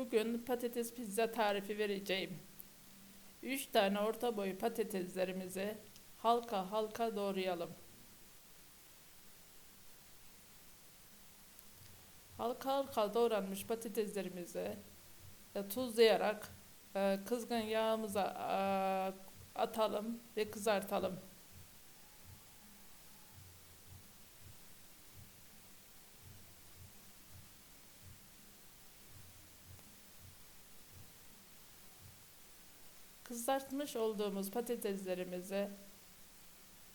Bugün patates pizza tarifi vereceğim. 3 tane orta boy patateslerimizi halka halka doğrayalım. Halka halka doğranmış patateslerimizi e, tuzlayarak e, kızgın yağımıza e, atalım ve kızartalım. Kızartmış olduğumuz patateslerimizi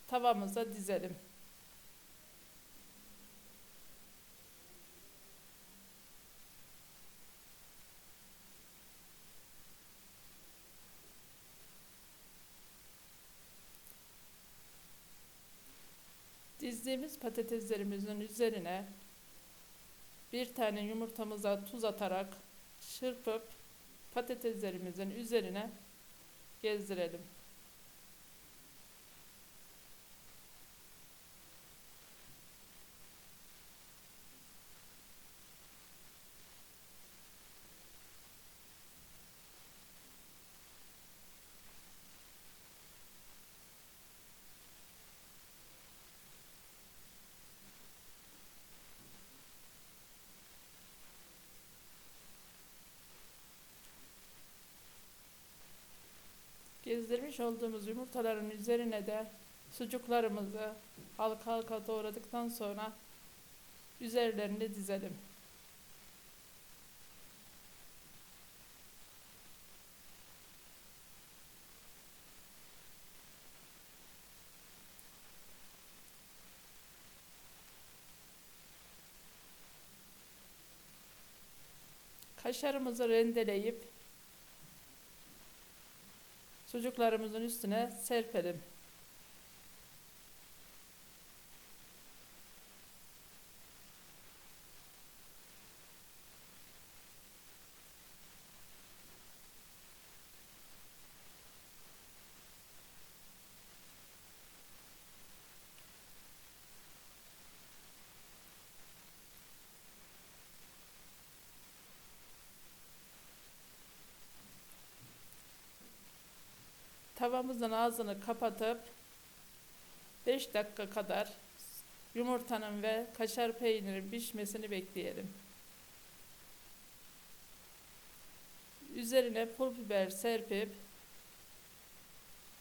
tavamıza dizelim. Dizdiğimiz patateslerimizin üzerine bir tane yumurtamıza tuz atarak çırpıp patateslerimizin üzerine gezdirelim. Gezdirmiş olduğumuz yumurtaların üzerine de sucuklarımızı halka halka doğradıktan sonra üzerlerine dizelim. Kaşarımızı rendeleyip sucuklarımızın üstüne serpelim. Tavamızın ağzını kapatıp 5 dakika kadar yumurtanın ve kaşar peynirin pişmesini bekleyelim. Üzerine pul biber serpip